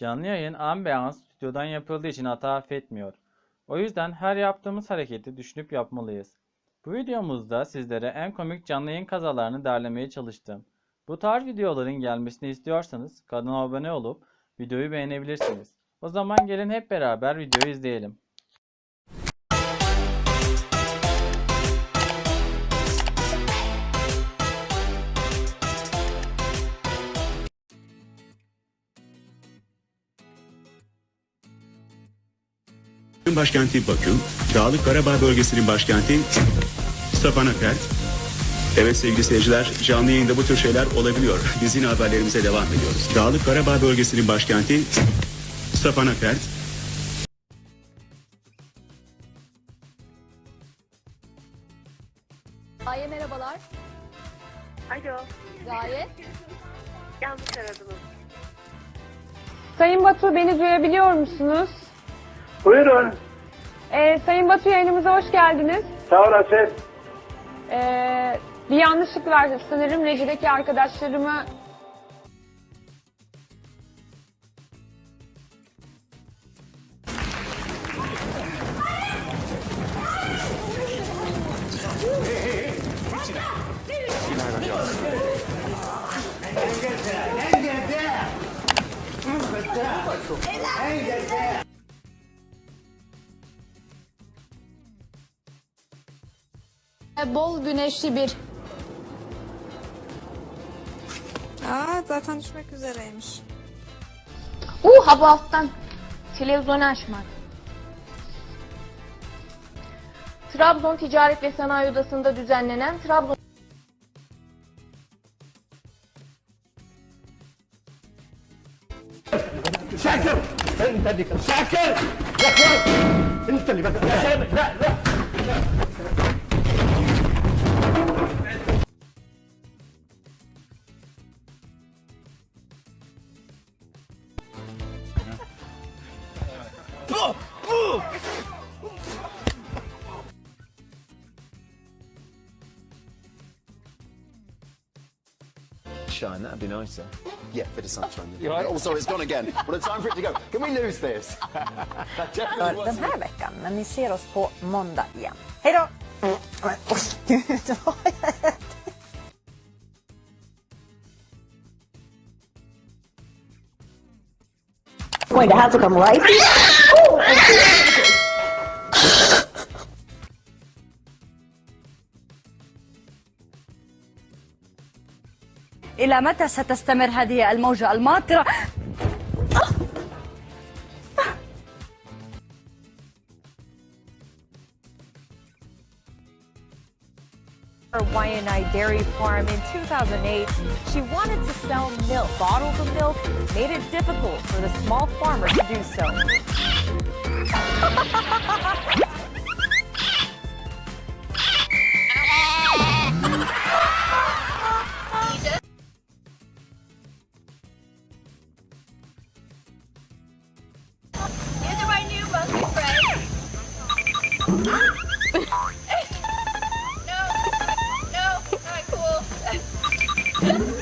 Canlı yayın ambiyans stüdyodan yapıldığı için hata affetmiyor. O yüzden her yaptığımız hareketi düşünüp yapmalıyız. Bu videomuzda sizlere en komik canlı yayın kazalarını derlemeye çalıştım. Bu tarz videoların gelmesini istiyorsanız kanala abone olup videoyu beğenebilirsiniz. O zaman gelin hep beraber videoyu izleyelim. Başkenti Bakü, Dağlık Karabağ bölgesinin başkenti Stepanakert. Evet sevgili seyirciler, canlı yayında bu tür şeyler olabiliyor. Biz yine haberlerimize devam ediyoruz. Dağlık Karabağ bölgesinin başkenti Stepanakert. Gaye merhabalar. Alo, Gaye. yanlış aradınız. Sayın Batu beni duyabiliyor musunuz? Buyurun. Ee, Sayın Batu yayınımıza hoş geldiniz. Sağ olasın. Ee, bir yanlışlık var sanırım. Rejideki arkadaşlarımı Bol güneşli bir Aa zaten düşmek üzereymiş. Uh hava alttan televizyonu açmak. Trabzon Ticaret ve Sanayi Odası'nda düzenlenen Trabzon شاكر انت اللي شاكر يا اخوان انت اللي بدك يا سامي لا لا Shine, that'd be nicer. Yeah, bit of sunshine. Right. Oh, sorry, it's gone again. Well, it's time for it to go. Can we lose this? that definitely Den was. här veckan, men ni ser oss på måndag igen. Hej då! Wait, that has to come right. إلى متى ستستمر هذه الموجة الماطرة her YNI dairy farm in 2008. She wanted to sell milk. Bottles of milk made it difficult for the small farmer to do so. These my new. Yeah.